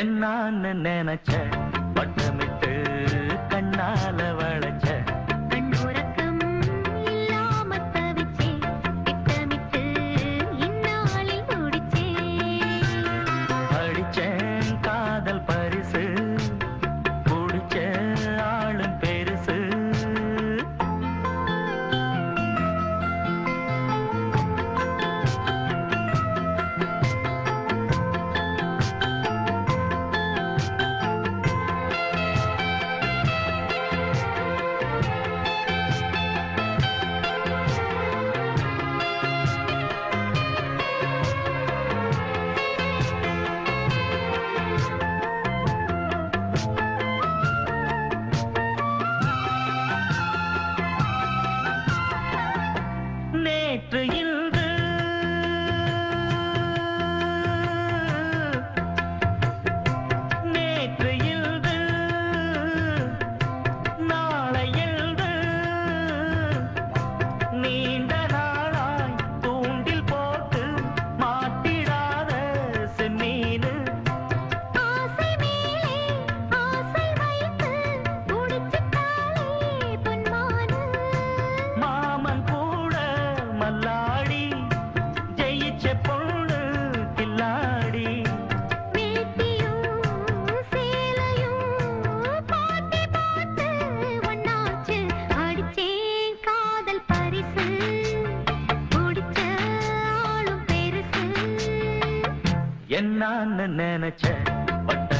என்னான்னு நினைச்ச பட்டமிட்டு கண்ணால என்னான்னு நினைச்ச பட்ட